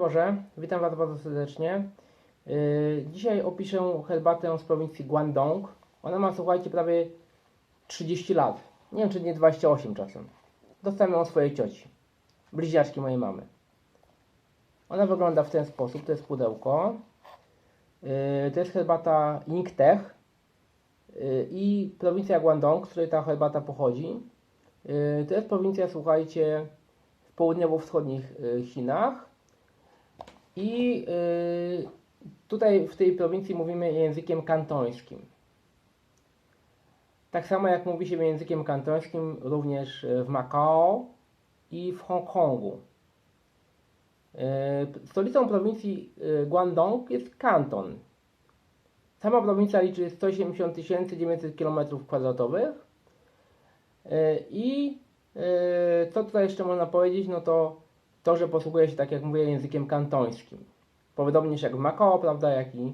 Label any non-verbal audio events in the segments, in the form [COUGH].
Boże, witam Was bardzo serdecznie. Yy, Dzisiaj opiszę herbatę z prowincji Guangdong. Ona ma, słuchajcie, prawie 30 lat. Nie wiem, czy nie 28 czasem. Dostałem ją od swojej cioci, bliźniaczki mojej mamy. Ona wygląda w ten sposób, to jest pudełko. Yy, To jest herbata Yingtech yy, i prowincja Guangdong, z której ta herbata pochodzi. Yy, To jest prowincja, słuchajcie, w południowo-wschodnich yy, Chinach. I yy, tutaj w tej prowincji mówimy językiem kantońskim. Tak samo jak mówi się językiem kantońskim również w Macao i w Hongkongu. Yy, Stolicą prowincji yy, Guangdong jest Kanton. Sama prowincja liczy 180 900 km2. Yy, I co tutaj jeszcze można powiedzieć, no to to, że posługuje się, tak jak mówię, językiem kantońskim. Podobnież jak w Macao, prawda, jak i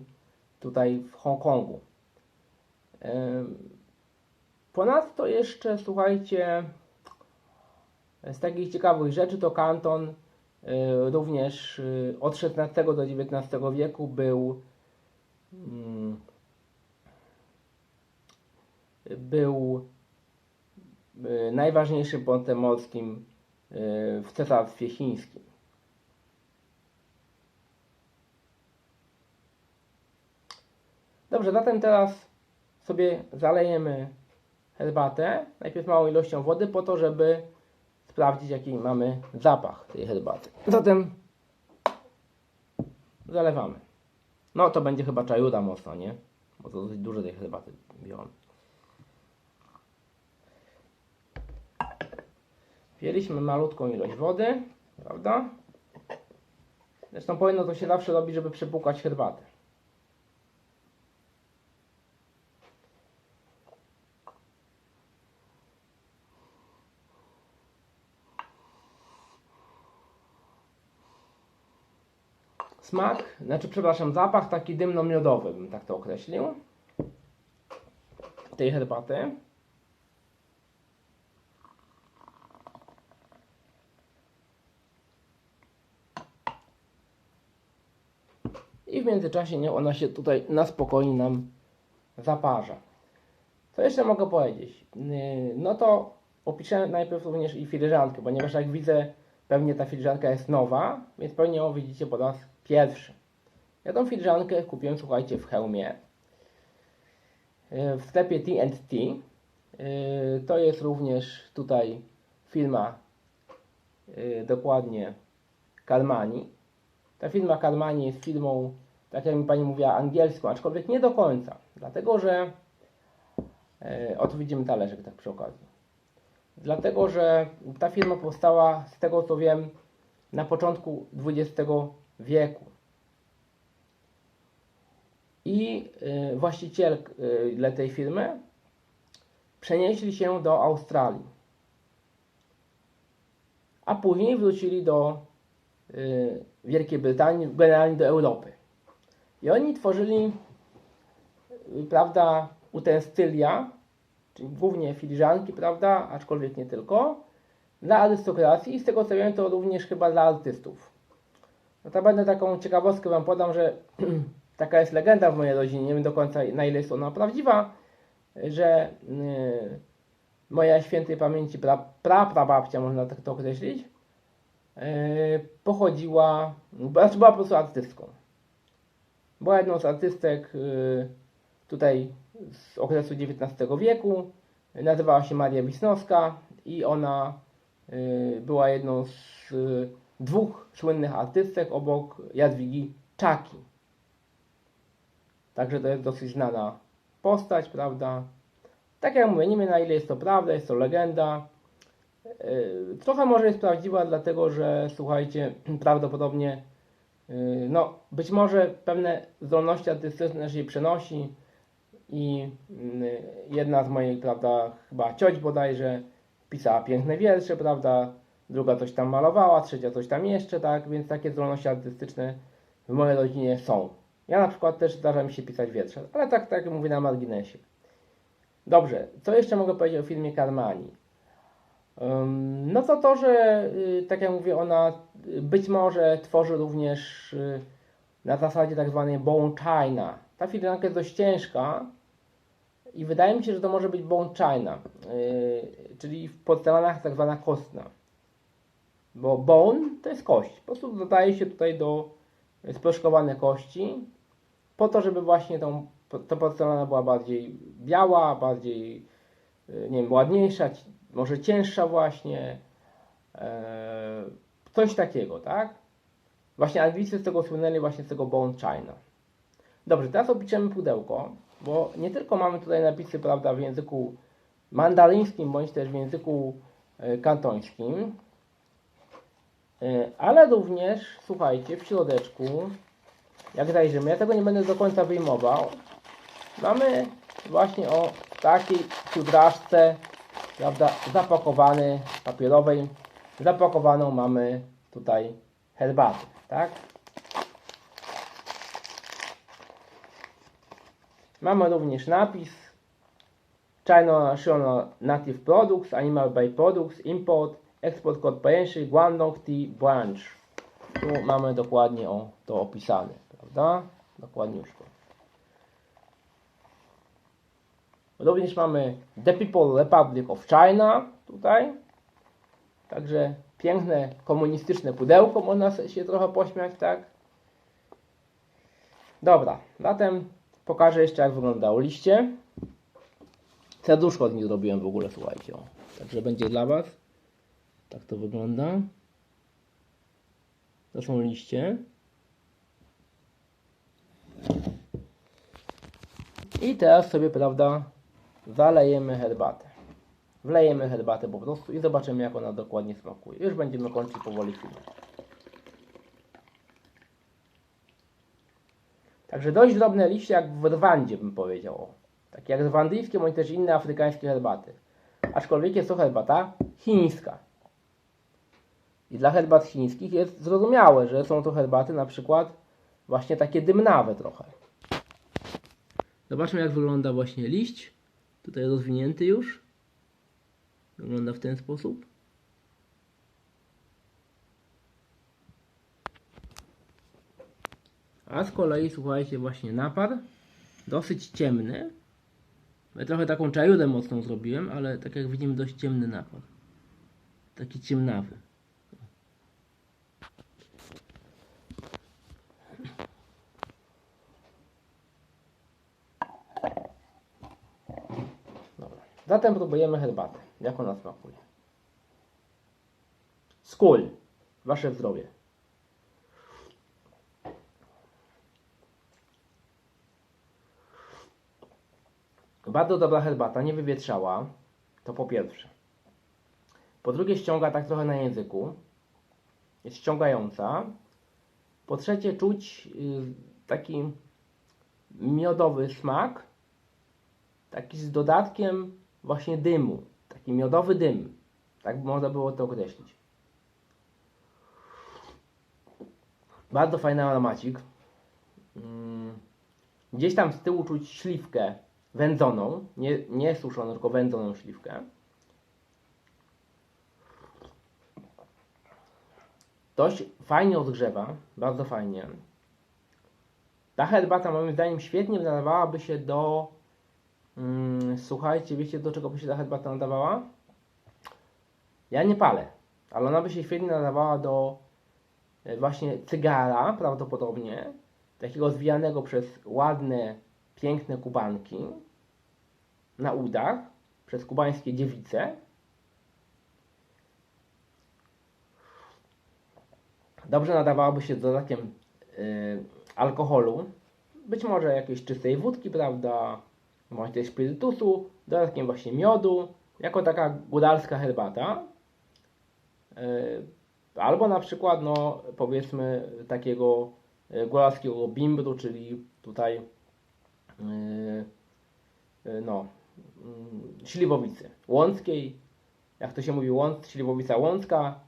tutaj w Hongkongu. Ponadto jeszcze, słuchajcie, z takich ciekawych rzeczy to kanton y, również y, od XVI do XIX wieku był mm, był y, najważniejszym portem morskim w cesarstwie chińskim. Dobrze, zatem teraz sobie zalejemy herbatę, najpierw małą ilością wody, po to, żeby sprawdzić, jaki mamy zapach tej herbaty. Zatem zalewamy. No to będzie chyba czajuda mocno, nie? Bo to dosyć dużo tej herbaty biorą. Wzięliśmy malutką ilość wody, prawda? Zresztą powinno to się zawsze robić, żeby przepłukać herbatę. Smak, znaczy przepraszam, zapach taki dymno-miodowy bym tak to określił. Tej herbaty. I w międzyczasie nie, ona się tutaj na spokojnie nam zaparza. Co jeszcze mogę powiedzieć? Yy, No to opiszę najpierw również i filiżankę, ponieważ jak widzę, pewnie ta filiżanka jest nowa, więc pewnie ją widzicie po raz pierwszy. Ja tą filiżankę kupiłem, słuchajcie, w hełmie. Yy, W sklepie T&T. Yy, To jest również tutaj firma, dokładnie Carmani. Ta firma Carmani jest firmą, tak jak mi pani mówiła, angielską, aczkolwiek nie do końca, dlatego że yy, oto widzimy talerzyk tak przy okazji. Dlatego, że ta firma powstała, z tego co wiem, na początku XX wieku. I y, właściciele tej firmy przenieśli się do Australii. A później wrócili do y, Wielkiej Brytanii, generalnie do Europy. I oni tworzyli, prawda, utensylia, czyli głównie filiżanki, prawda, aczkolwiek nie tylko, dla arystokracji i z tego co wiem, to również chyba dla artystów. Notabene taką ciekawostkę Wam podam, że [CLEARS THROAT] taka jest legenda w mojej rodzinie, nie wiem do końca na ile jest ona prawdziwa, że yy, moja świętej pamięci pra, pra, można tak to określić, yy, pochodziła, znaczy była po prostu artystką. Była jedną z artystek yy, tutaj z okresu XIX wieku, nazywała się Maria Wisnowska i ona yy, była jedną z yy, dwóch słynnych artystek obok Jadwigi Czaki. Także to jest dosyć znana postać, prawda? Tak jak mówię, nie wiem na ile jest to prawda, jest to legenda. Trochę może jest prawdziwa, dlatego że słuchajcie, [CLEARS THROAT] prawdopodobnie, no być może pewne zdolności artystyczne się przenosi i yy, jedna z moich, prawda, chyba cioć bodajże pisała piękne wiersze, prawda, druga coś tam malowała, trzecia coś tam jeszcze, tak, więc takie zdolności artystyczne w mojej rodzinie są. Ja na przykład też zdarza mi się pisać wiersze, ale tak, tak mówię na marginesie. Dobrze, co jeszcze mogę powiedzieć o filmie Carmani? No to to, że y, tak jak mówię, ona y, być może tworzy również y, na zasadzie tak zwanej bone china. Ta filiżanka jest dość ciężka i wydaje mi się, że to może być bone china, czyli w porcelanach tak zwana kostna. Bo bone to jest kość. Po prostu dodaje się tutaj do sproszkowane kości po to, żeby właśnie tą, ta porcelana była bardziej biała, bardziej nie wiem, ładniejsza, może cięższa właśnie. e, Coś takiego, tak? Właśnie Anglicy z tego słynęli właśnie z tego bone china. Dobrze, teraz opiszemy pudełko, bo nie tylko mamy tutaj napisy, prawda, w języku mandaryńskim, bądź też w języku e, kantońskim, e, ale również, słuchajcie, w środeczku, jak zajrzymy, ja tego nie będę do końca wyjmował, mamy właśnie o takiej fudrażce, prawda, zapakowany, papierowej, zapakowaną mamy tutaj herbatę, tak? Mamy również napis China National Native Products, Animal Byproducts, Import, Export Corporation, Guangdong Tea Branch. Tu mamy dokładnie o, to opisane, prawda? Dokładnie już to. Również mamy The People Republic of China tutaj. Także piękne komunistyczne pudełko, można się trochę pośmiać, tak? Dobra, zatem pokażę jeszcze jak wyglądało liście. Serduszko od nich zrobiłem w ogóle, słuchajcie. Także będzie dla Was. Tak to wygląda. To są liście. I teraz sobie, prawda, zalejemy herbatę. Wlejemy herbatę po prostu i zobaczymy jak ona dokładnie smakuje. Już będziemy kończyć powoli film. Także dość drobne liście jak w Rwandzie bym powiedział. Takie jak rwandyjskie bądź też inne afrykańskie herbaty. Aczkolwiek jest to herbata chińska. I dla herbat chińskich jest zrozumiałe, że są to herbaty na przykład właśnie takie dymnawe trochę. Zobaczmy jak wygląda właśnie liść. Tutaj rozwinięty już. Wygląda w ten sposób. A z kolei słuchajcie właśnie napar. Dosyć ciemny. Ja trochę taką czajudę mocną zrobiłem, ale tak jak widzimy dość ciemny napar. Taki ciemnawy. Dobra. Zatem próbujemy herbatę. Jak ona smakuje? Skól. Wasze zdrowie. Bardzo dobra herbata, nie wywietrzała. To po pierwsze. Po drugie ściąga tak trochę na języku. Jest ściągająca. Po trzecie czuć y, taki miodowy smak. Taki z dodatkiem właśnie dymu. Taki miodowy dym. Tak można było to określić. Bardzo fajny aromacik. Mm. Gdzieś tam z tyłu czuć śliwkę wędzoną. Nie, nie suszoną, tylko wędzoną śliwkę. Dość fajnie odgrzewa. Bardzo fajnie. Ta herbata moim zdaniem świetnie nadawałaby się do Mm, słuchajcie, wiecie do czego by się ta herbata nadawała? Ja nie palę, ale ona by się świetnie nadawała do e, właśnie cygara, prawdopodobnie, takiego zwijanego przez ładne, piękne kubanki na udach, przez kubańskie dziewice. Dobrze nadawałaby się z dodatkiem y, alkoholu, być może jakiejś czystej wódki, prawda, bądź też spirytusu, dodatkiem właśnie miodu, jako taka góralska herbata. Yy, Albo na przykład, no powiedzmy, takiego yy, góralskiego bimbru, czyli tutaj yy, no, yy, śliwowicy łąckiej. Jak to się mówi, łąc, śliwowica łącka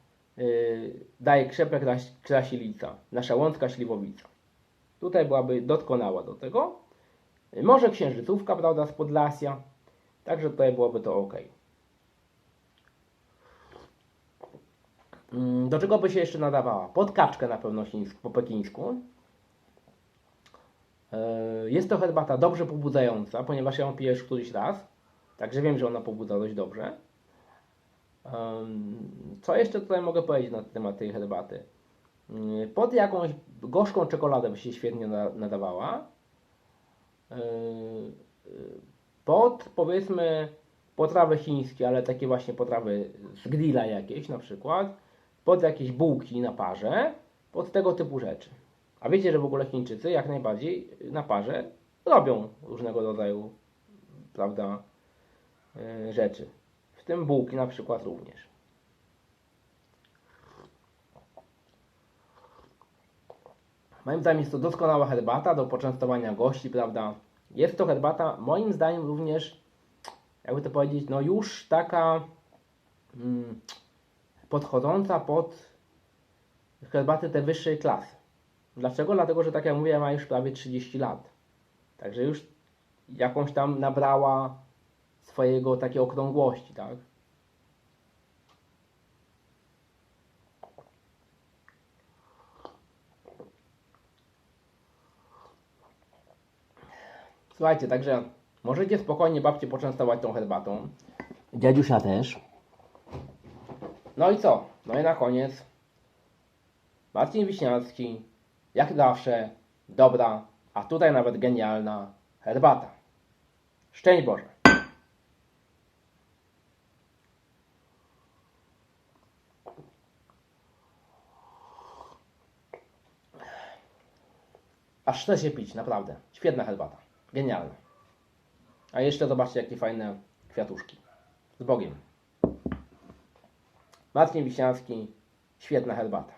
daje krzepę kras, krasilica, nasza łącka śliwowica. Tutaj byłaby doskonała do tego. Może księżycówka, prawda, z Podlasia. Także tutaj byłoby to ok. Mm, Do czego by się jeszcze nadawała? Pod kaczkę na pewno po pekińsku. Yy, Jest to herbata dobrze pobudzająca, ponieważ ja ją piję już któryś raz. Także wiem, że ona pobudza dość dobrze. Co jeszcze tutaj mogę powiedzieć na temat tej herbaty? Yy, Pod jakąś gorzką czekoladę by się świetnie na- nadawała. Yy, yy, Pod powiedzmy potrawy chińskie, ale takie właśnie potrawy z grilla jakieś na przykład. Pod jakieś bułki na parze. Pod tego typu rzeczy. A wiecie, że w ogóle Chińczycy jak najbardziej na parze robią różnego rodzaju, prawda, yy, rzeczy. W tym bułki na przykład również. Moim zdaniem jest to doskonała herbata do poczęstowania gości, prawda? Jest to herbata, moim zdaniem również, jakby to powiedzieć, no już taka mm, podchodząca pod herbaty te wyższej klasy. Dlaczego? Dlatego, że tak jak mówię, ma już prawie 30 lat. Także już jakąś tam nabrała swojego takiej okrągłości, tak? Słuchajcie, także możecie spokojnie babcię poczęstować tą herbatą. Dziadziusia też. No i co? No i na koniec Marcin Wiśniarski, jak zawsze, dobra, a tutaj nawet genialna herbata. Szczęść Boże! Aż chce się pić, naprawdę. Świetna herbata. Genialna. A jeszcze zobaczcie, jakie fajne kwiatuszki. Z Bogiem. Marcin Wiśniarski, świetna herbata.